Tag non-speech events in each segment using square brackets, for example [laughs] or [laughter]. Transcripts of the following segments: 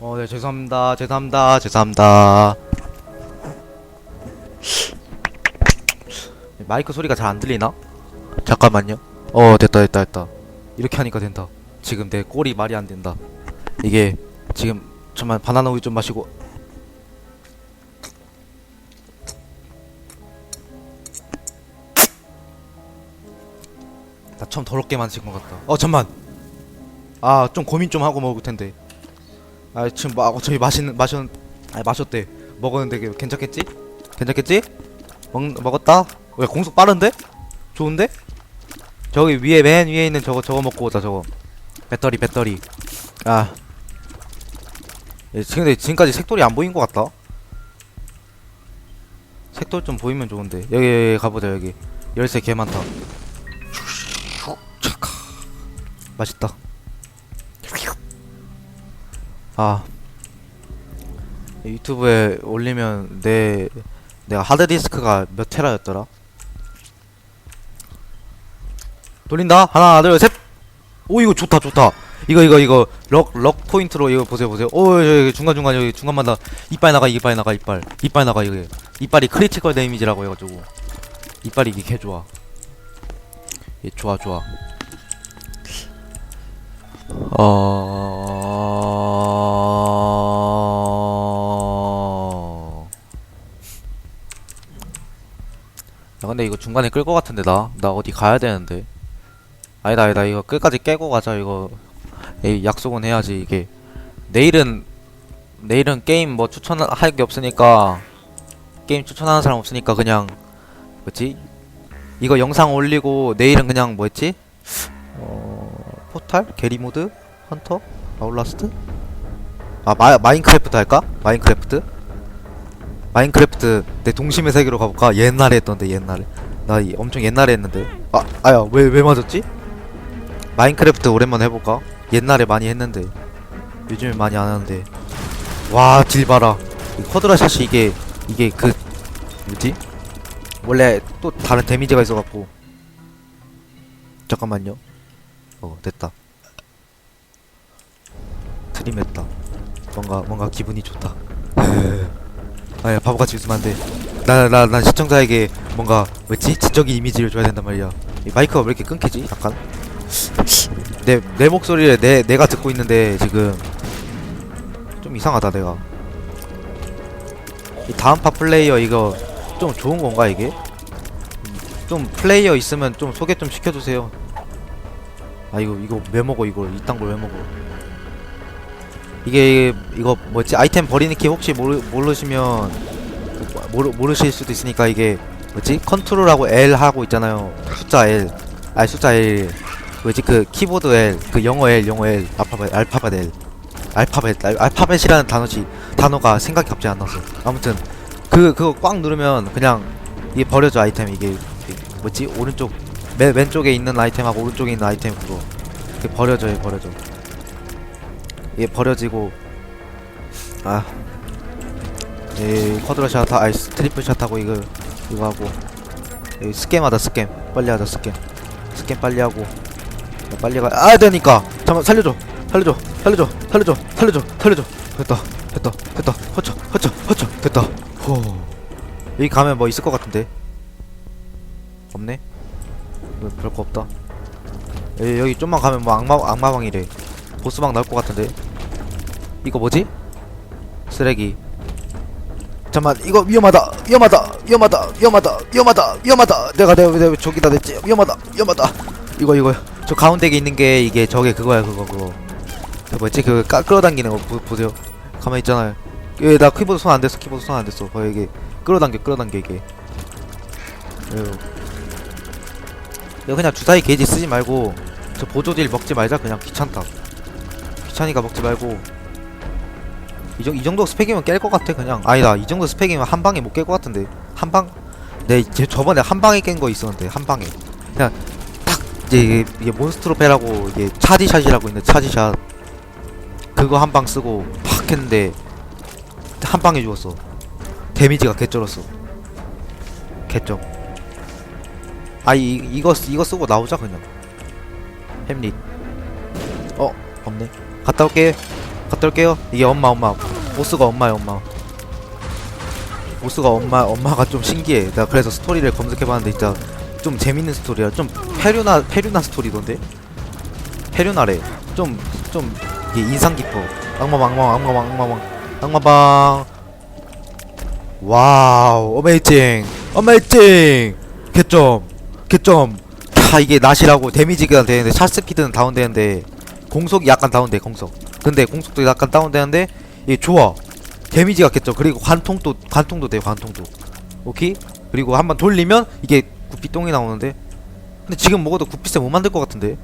어, 네, 죄송합니다. 죄송합니다. 죄송합니다. 마이크 소리가 잘 안 들리나? 잠깐만요. 어, 됐다, 됐다, 됐다. 이렇게 하니까 된다. 지금 내 꼴이 말이 안 된다. 이게 지금 잠만 바나나 우유 좀 마시고. 나 처음 더럽게 마신 것 같다. 어, 잠만. 아, 좀 고민 좀 하고 먹을 텐데. 아, 지금 막 저기 마시는 마셨 아니 마셨대. 먹었는데 그 괜찮겠지? 괜찮겠지? 먹 먹었다. 왜 공속 빠른데? 좋은데? 저기 위에 맨 위에 있는 저거 저거 먹고 오자 저거. 배터리 배터리. 아. 예, 근데 지금까지 색돌이 안 보인 것 같다. 색돌 좀 보이면 좋은데 여기, 여기 가보자 여기 열쇠 개 많다. 맛있다. 아 유튜브에 올리면 내 내가 하드디스크가 몇 테라였더라? 돌린다. 하나 둘셋오 이거 좋다 좋다. 이거 이거 이거. 럭 럭 포인트로 이거 보세요 보세요. 오 여기 중간 중간 여기 중간마다 이빨 나가 이빨 나가 이빨. 이빨 나가 이거 이빨이 크리티컬 데미지라고 해가지고. 이빨이 이게 개 좋아. 예 좋아 좋아. 어. 근데 이거 중간에 끌 것 같은데 나? 나 어디 가야 되는데. 아니다 아니다 이거 끝까지 깨고 가자 이거. 에이 약속은 해야지 이게. 내일은 내일은 게임 뭐 추천할 게 없으니까 게임 추천하는 사람 없으니까 그냥 뭐지? 이거 영상 올리고 내일은 그냥 뭐였지? 어 포탈? 게리모드? 헌터? 아울라스트? 아 마, 마인크래프트 할까? 마인크래프트 마인크래프트 내 동심의 세계로 가볼까? 옛날에 했던데 옛날에. 나 이- 엄청 옛날에 했는데. 아 아야 왜 왜 맞았지? 마인크래프트 오랜만에 해볼까? 옛날에 많이 했는데. 요즘에 많이 안 하는데. 와 딜 봐라. 이 쿼드라샷이 이게 이게 그 뭐지? 원래 또 다른 데미지가 있어갖고. 잠깐만요. 어 됐다. 드림했다. 뭔가 뭔가 기분이 좋다 [laughs] 아야 바보같이 웃으면 안돼. 나나난 시청자에게 뭔가 뭐지? 지적인 이미지를 줘야 된단 말이야. 이 마이크가 왜 이렇게 끊기지? 약간? 내 내 목소리를 내 내가 듣고 있는데 지금 좀 이상하다 내가. 이 다음 파 플레이어 이거 좀 좋은 건가 이게? 좀 플레이어 있으면 좀 소개 좀 시켜주세요. 아 이거 이거 왜 먹어 이걸 이딴 걸 왜 먹어 이게 이거 뭐지? 아이템 버리는 키 혹시 모르 모르시면 모르 모르실 수도 있으니까 이게 뭐지? 컨트롤하고 L 하고 있잖아요. 숫자 L. 아 숫자 L. 뭐지? 그 키보드 L. 그 영어 L 영어 L. 알파벳 알파벳 L. 알파벳 알, 알파벳이라는 단어지 단어가 생각이 갑자기 안 났어 아무튼 그 그거 꽉 누르면 그냥 이게 버려져 아이템 이게 뭐지? 오른쪽 맨 왼쪽에 있는 아이템하고 오른쪽에 있는 아이템 그거 이게 버려져 요 버려져 이게 버려지고. 아. 이 쿼드로샷 하- 아이 스- 트리플 샷하고 이거 이거 하고. 이 스캠하다 스캠. 빨리 하자 스캠. 스캠 빨리 하고. 야, 빨리 가 아 되니까. 잠깐 살려줘. 살려줘. 살려줘. 살려줘. 살려줘. 살려줘. 됐다. 됐다. 됐다. 허쳐. 허쳐. 허쳐. 됐다. 호 여기 가면 뭐 있을 것 같은데? 없네? 뭐 별거 없다. 여기, 여기 좀만 가면 뭐 악마 악마방이래. 보스방 나올 것 같은데 이거 뭐지? 쓰레기. 잠만 이거 위험하다 위험하다 위험하다 위험하다 위험하다 위험하다. 내가 내가 내가 저기다 냈지. 위험하다 위험하다. 이거 이거. 저 가운데에 있는 게 이게 저게 그거야 그거 그거. 그 뭐지? 그 까, 끌어당기는 거 보, 보세요. 가만히 있잖아요 얘나 키보드 손 안 댔어? 키보드 손 안 댔어. 봐 이게. 끌어당겨 끌어당겨 이게. 이거 이거 그냥 주사위 게이지 쓰지 말고 저 보조딜 먹지 말자. 그냥 귀찮다. 귀찮으니까 먹지 말고 이, 정, 이 정도 스펙이면 깰 것 같아 그냥. 아니다 이 정도 스펙이면 한 방에 못 깰 것 같은데. 한방? 내 제, 저번에 한 방에 깬 거 있었는데 한 방에. 그냥 딱 이제 이게, 이게 몬스트로페라고 이게 차지샷이라고 있는데 차지샷. 그거 한 방 쓰고 팍 했는데 한 방에 죽었어. 데미지가 개쩔었어. 개쩔. 아 이, 이거 쓰- 이거 쓰고 나오자 그냥. 햄릿. 어 없네. 갔다 올게 갔다 올게요. 이게 엄마 엄마. 보스가 엄마야 엄마. 보스가 엄마 엄마가 좀 신기해. 내가 그래서 스토리를 검색해봤는데 진짜 좀 재밌는 스토리야. 좀 페류나 페류나 스토리던데? 페류나래. 좀 좀 이게 인상 깊어. 악마방 악마방 악마방 악마방 악마방 와우 어메이징 어메이징. 개점 개점. 다 이게 낫이라고 데미지가 되는데 샷스피드는 다운되는데 공속이 약간 다운돼 공속 근데 공속도 약간 다운되는데 이게 좋아 데미지가 개점 그리고 관통도 관통도 돼 관통도. 오케이? 그리고 한번 돌리면 이게 구피똥이 나오는데. 근데 지금 먹어도 구피세 못 만들 것 같은데?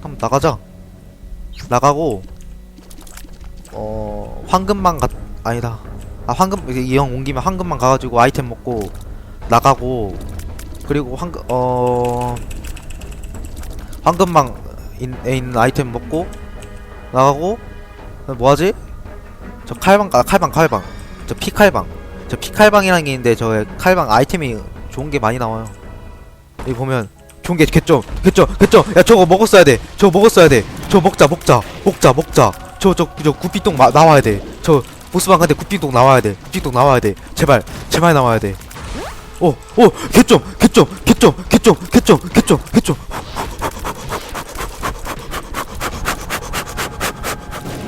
한번 나가자. 나가고 어 황금만 가 아니다. 아 황금 이 형 옮기면 황금만 가가지고 아이템 먹고 나가고 그리고 황금 어 황금망 인에 있는 아이템 먹고 나가고 뭐하지? 저 칼방 아 칼방 칼방. 저 피칼방. 저 피칼방이라는 게 있는데 저 칼방 아이템이 좋은 게 많이 나와요. 여기 보면 좋은 게 개점 개점 개점 야 저거 먹었어야 돼. 저거 먹었어야 돼. 저거 먹자 먹자 먹자 먹자. 저 저 저 구피똥 마, 나와야 돼저 보스방 간데 구피똥 나와야 돼. 구피똥 나와야 돼. 제발 제발 나와야 돼. 오, 오, 개점, 개점, 개점, 개점, 개점, 개점, 개점.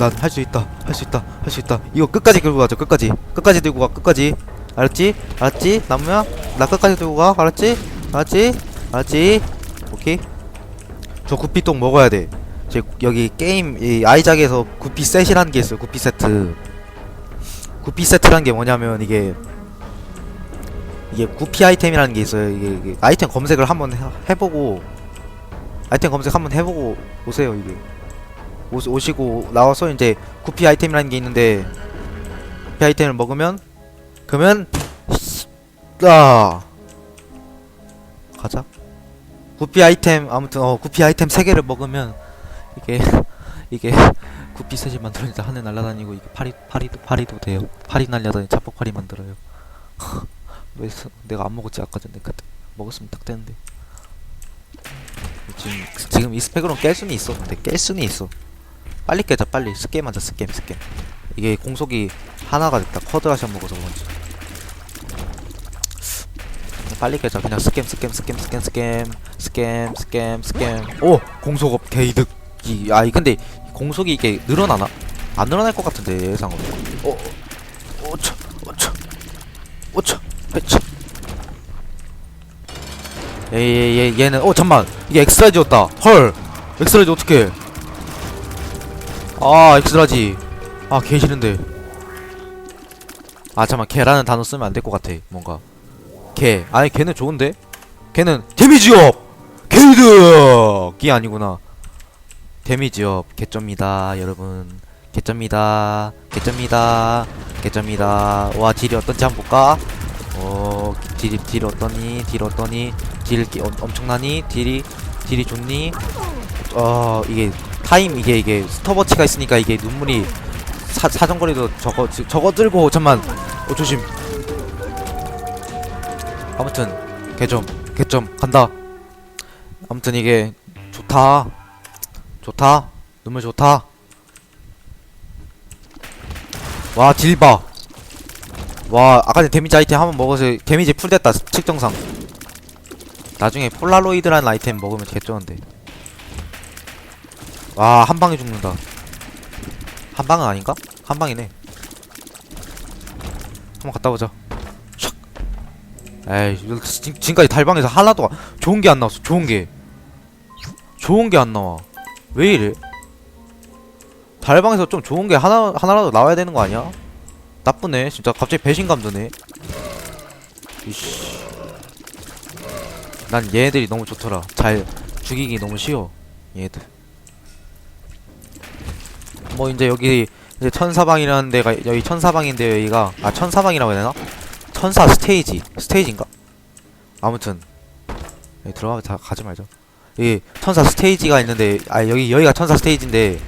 난 할 수 있다, 할 수 있다, 할 수 있다. 이거 끝까지 끌고 가자, 끝까지. 끝까지 들고 가, 끝까지. 알았지? 알았지? 나무야? 나 끝까지 들고 가, 알았지? 알았지? 알았지? 오케이. 저 구피똥 먹어야 돼. 제 여기 게임 이 아이작에서 구피 셋이라는 게 있어요. 구피 세트. 구피 세트라는 게 뭐냐면 이게 이게 구피 아이템이라는 게 있어요. 이게, 이게 아이템 검색을 한번 해, 해보고 아이템 검색 한번 해보고 오세요. 이게 오, 오시고 나와서 이제 구피 아이템이라는 게 있는데 구피 아이템을 먹으면 그러면 아 가자. 구피 아이템 아무튼 어 구피 아이템 세 개를 먹으면 이게 [laughs] 이게 구피 셋이 만들어진다 하늘 날아다니고 이게 파리 파리도 파리도 돼요. 파리 날려다니 자폭파리 만들어요. [laughs] 왜 서- 내가 안 먹었지 아까 전에 그때 먹었으면 딱 되는데 지금 지금 이 스펙으로 깰 수는 있어 근데 깰 수는 있어 빨리 깨자 빨리. 스겜 하자 스겜 스겜 이게 공속이 하나가 됐다. 쿼드라션 먹어서 그런지. 빨리 깨자. 그냥 스겜 스겜 스겜 스겜 스겜 스겜 스겜 스겜 오! 공속업 개이득. 이 아이 근데 공속이 이게 늘어나나? 안 늘어날 것 같은데 예상으로. 어 오차 오차 오차 배치. 얘얘얘 얘는 어 잠만. 이게 엑스라지였다. 헐! 엑스라지 어떡해 아 엑스라지. 아 개 싫은데. 아 잠만. 개라는 단어 쓰면 안 될 것 같아 뭔가. 개. 아니 걔는 좋은데? 걔는 데미지업! 개이득이 아니구나. 데미지업. 개점이다 여러분. 개점이다. 개점이다. 개점이다. 와 딜이 어떤지 한번 볼까? 어 딜이 딜 어떠니? 딜 어떠니? 딜 기- 엄- 엄청나니? 딜이 딜이 좋니? 어 이게 타임 이게 이게 스톱워치가 있으니까 이게 눈물이 사, 사정거리도 지- 저거 들고 잠만 어 조심. 아무튼 개점 개점 간다. 아무튼 이게 좋다. 좋다. 눈물 좋다. 와 딜봐. 와 아까 전에 데미지 아이템 한번 먹어서 데미지 풀됐다 측정상. 나중에 폴라로이드라는 아이템 먹으면 개쩌는데 와 한방에 죽는다. 한 방은 아닌가? 한 방이네. 한번 갔다 보자. 촥. 에이 지금까지 달방에서 하나도 안- 좋은 게 안 나왔어 좋은 게. 좋은 게 안 나와. 왜 이래? 달방에서 좀 좋은 게 하나 하나라도 나와야 되는 거 아니야? 나쁘네 진짜. 갑자기 배신감 드네. 이씨. 난 얘네들이 너무 좋더라. 잘 죽이기 너무 쉬워 얘들 뭐 이제 여기 이제 천사방이라는 데가 여기 천사방인데 여기가 아 천사방이라고 해야 되나? 천사 스테이지 스테이지인가? 아무튼 여기 들어가 다 가지 말자 여기 천사 스테이지가 있는데 아 여기 여기가 천사 스테이지인데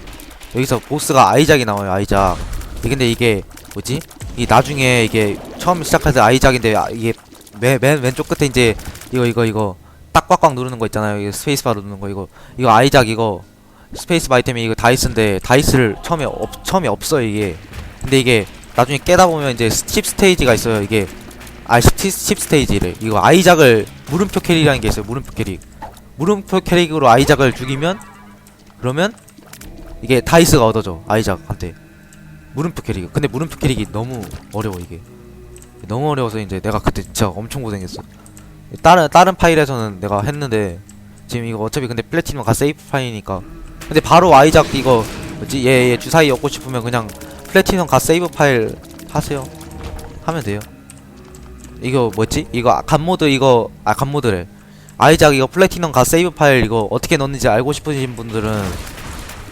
여기서 보스가 아이작이 나와요 아이작 이 근데 이게 뭐지? 이 나중에 이게 처음 시작할 때 아이작인데 아, 이게 맨, 맨 왼쪽 끝에 이제 이거 이거 이거 딱 꽉꽉 누르는 거 있잖아요. 이거 스페이스바 누르는 거 이거 이거 아이작 이거 스페이스 바 아이템이 이거 다이스인데 다이스를 처음에 없 처음에 없어요 이게. 근데 이게 나중에 깨다 보면 이제 10 스테이지가 있어요 이게. 아10 10 스테이지를. 이거 아이작을 물음표 캐릭이라는 게 있어요 물음표 캐릭. 물음표 캐릭으로 아이작을 죽이면 그러면 이게 다이스가 얻어져 아이작한테. 물음표 캐릭. 근데 물음표 캐릭이 너무 어려워 이게. 너무 어려워서 이제 내가 그때 진짜 엄청 고생했어. 다른 다른 파일에서는 내가 했는데 지금 이거 어차피 근데 플래티넘 가 세이프 파일이니까 근데 바로 아이작 이거 뭐지? 얘, 얘 주사위 얻고 싶으면 그냥 플래티넘 가 세이브 파일 하세요. 하면 돼요. 이거 뭐지? 이거 간모드 이거 아 간모드래. 아이작 이거 플래티넘 가 세이브 파일 이거 어떻게 넣는지 알고 싶으신 분들은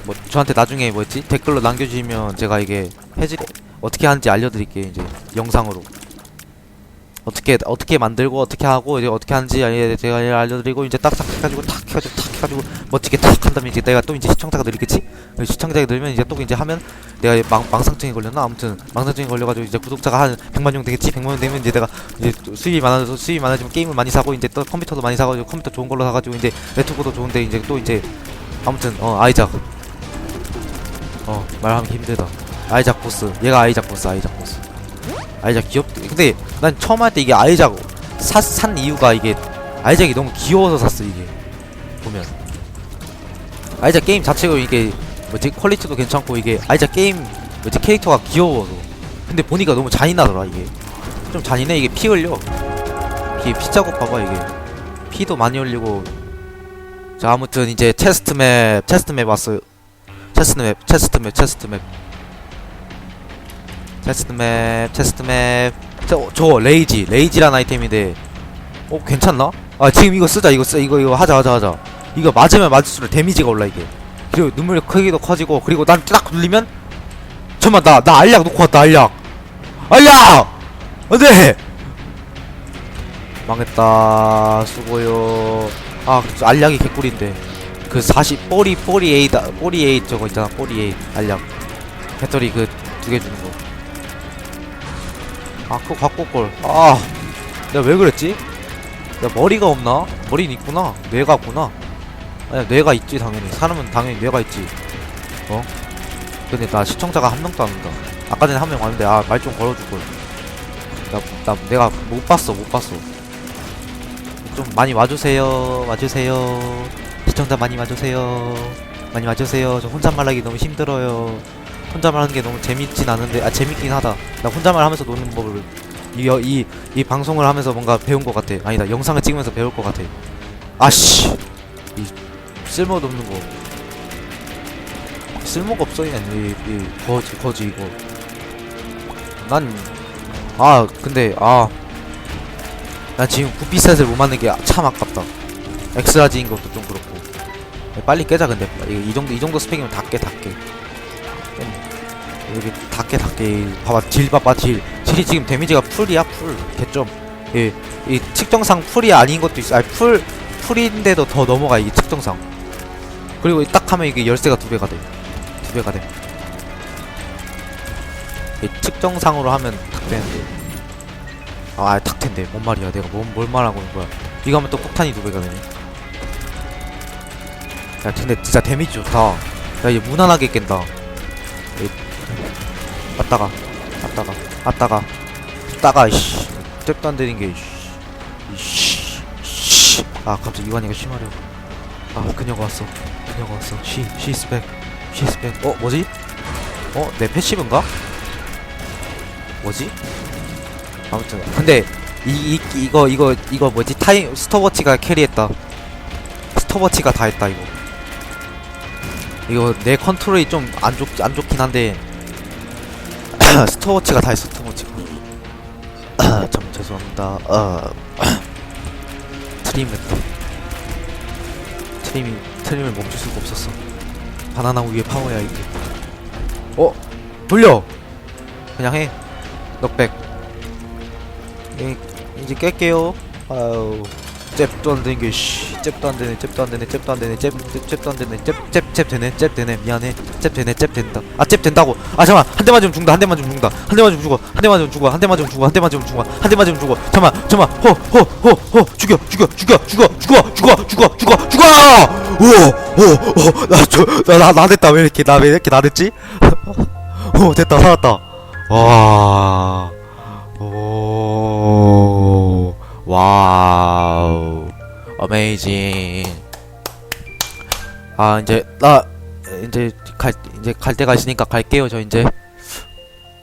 뭐 저한테 나중에 뭐였지? 댓글로 남겨주시면 제가 이게 해지 어떻게 하는지 알려드릴게요 이제 영상으로 어떻게 어떻게 만들고 어떻게 하고 이제 어떻게 하는지 제가 알려드리고 이제 딱딱 해가지고 탁 해가지고 탁 해가지고 멋지게 탁 한 다음에 이제 내가 또 이제 시청자가 늘겠지? 그 시청자가 늘면 이제 또 이제 하면 내가 망, 망상증에 걸렸나? 아무튼 망상증에 걸려가지고 이제 구독자가 한 100만 명 되겠지? 100만 명 되면 이제 내가 이제 또 수입이 많아서 수입이 많아지면 게임을 많이 사고 이제 또 컴퓨터도 많이 사가지고 컴퓨터 좋은 걸로 사가지고 이제 네트워크도 좋은데 이제 또 이제 아무튼 어 아이작. 어 말하기 힘들다. 아이작 보스. 얘가 아이작 보스 아이작 보스. 아이작 귀엽 근데 난 처음 할 때 이게 아이작 사, 산 이유가 이게 아이작이 너무 귀여워서 샀어 이게. 보면. 아이작 게임 자체가 이게 뭐지? 퀄리티도 괜찮고 이게 아이작 게임 뭐지? 캐릭터가 귀여워서. 근데 보니까 너무 잔인하더라 이게. 좀 잔인해 이게 피 흘려. 피, 피 자국 봐봐 이게. 피도 많이 흘리고. 자 아무튼 이제 체스트 맵 체스트 맵 왔어요. 체스트 맵 체스트 맵 체스트 맵. 체스트 맵 체스트 맵 저, 저 레이지 레이지란 아이템인데 어 괜찮나? 아 지금 이거 쓰자 이거 쓰 이거 이거 하자 하자 하자. 이거 맞으면 맞을수록 데미지가 올라 이게. 그리고 눈물 크기도 커지고 그리고 난 딱 눌리면 잠깐만 나 나 알약 놓고 왔다 알약. 알약! 안돼! 망했다. 수고요. 아 알약이 개꿀인데. 그 40, 40, 48, 48 저거 있잖아 48 알약. 배터리 그 두 개 주는 거 아 그거 갖고 올걸. 아 내가 왜 그랬지? 내가 머리가 없나? 머리는 있구나. 뇌가 없구나. 아니 뇌가 있지 당연히. 사람은 당연히 뇌가 있지. 어? 근데 나 시청자가 한 명도 안 온다. 아까 전에 한 명 왔는데 아 말 좀 걸어줄 걸. 나, 나 내가 못 봤어 못 봤어. 좀 많이 와주세요 와주세요. 시청자 많이 와주세요. 많이 와주세요. 저 혼잣말 하기 너무 힘들어요 혼잣말 하는 게 너무 재밌진 않은데 아 재밌긴 하다. 나 혼잣말 하면서 노는 법을 이, 여- 이, 이 방송을 하면서 뭔가 배운 것 같아. 아니다 영상을 찍으면서 배울 것 같아. 아씨! 이 쓸모도 없는 거. 쓸모가 없어 그냥 이, 이 거지 거지 이거. 난 아 근데 아난 지금 구피셋을 못 맞는 게 참 아깝다. 엑스라지인 것도 좀 그렇고. 빨리 깨자 근데. 이, 이 정도 이 정도 스펙이면 다 깨 다 깨 여기 닿게 닿게. 봐봐 질 봐봐 질. 질이 지금 데미지가 풀이야 풀. 개점. 예, 이 측정상 풀이 아닌 것도 있어. 아니 풀 풀인데도 더 넘어가 이게 측정상. 그리고 딱 하면 이게 열쇠가 두 배가 돼두 배가 돼. 이 측정상으로 하면 탁 되는데. 아 탁텐데. 뭔 말이야 내가 뭔, 뭘 말하고 있는 거야. 이거 하면 또 폭탄이 두 배가 되네. 야 근데 진짜 데미지 좋다. 야얘 무난하게 깬다 왔다가 왔다가 왔다가 왔다가 이씨. 잽도 안 되는 게 이씨. 이씨. 아 갑자기 이완이가 심하려 아 그녀가 왔어. 그녀가 왔어. 시 시스백 시스백 어 뭐지? 어 내 패시브인가? 뭐지? 아무튼. 근데 이, 이 이거 이거 이거 뭐지? 타임 스톱워치가 캐리했다. 스톱워치가 다 했다 이거. 이거 내 컨트롤이 좀 안 좋 안 좋긴 한데 스톱워치가 다 했어 스톱워치가 참 죄송합니다. [clears throat] 어 트림했다 트림이 트림을 멈출 수가 없었어. 바나나 우유의 파워야 이게. 어? 돌려! 그냥 해. 넉백. 이, 이제 깰게요. 아유 잽도 안 되는 게씨 잽도 안 되네 잽도 안 되네 잽도 안 되네 잽 잽- 잽도 안 되네 잽잽잽 되네 잽 되네 미안해. 잽 되네 잽 된다. 아 잽 된다고. 아 잠깐 한대 맞으면 죽는다 한대 맞으면 죽는다. 한대 맞으면 죽어 한대 맞으면 죽어 한대 맞으면 죽어 한대 맞으면 죽어 한대 맞으면 죽어 잠만 잠만. 호호호호호 죽여 죽여 죽여 죽어 죽어 죽어 죽어 죽어 죽어! 오오오나저나 나댔다. 왜 이렇게 나 왜 이렇게 나댔지? 오 됐다. 살았다. 와. 오, 와우, 어메이징. 아, 이제, 나, 이제, 갈, 이제 갈 때가 있으니까 갈게요, 저 이제.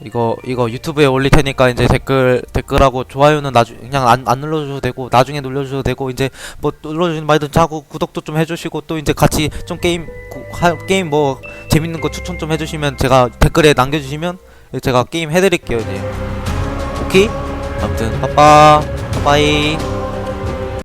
이거, 이거 유튜브에 올릴 테니까 이제 댓글, 댓글하고 좋아요는 나중, 그냥 안, 안 눌러주셔도 되고, 나중에 눌러주셔도 되고, 이제 뭐 눌러주는 말든 자고 구독도 좀 해주시고, 또 이제 같이 좀 게임, 구- 하, 게임 뭐, 재밌는 거 추천 좀 해주시면, 제가 댓글에 남겨주시면, 제가 게임 해드릴게요, 이제. 오케이? 아무튼 빠빠 빠빠이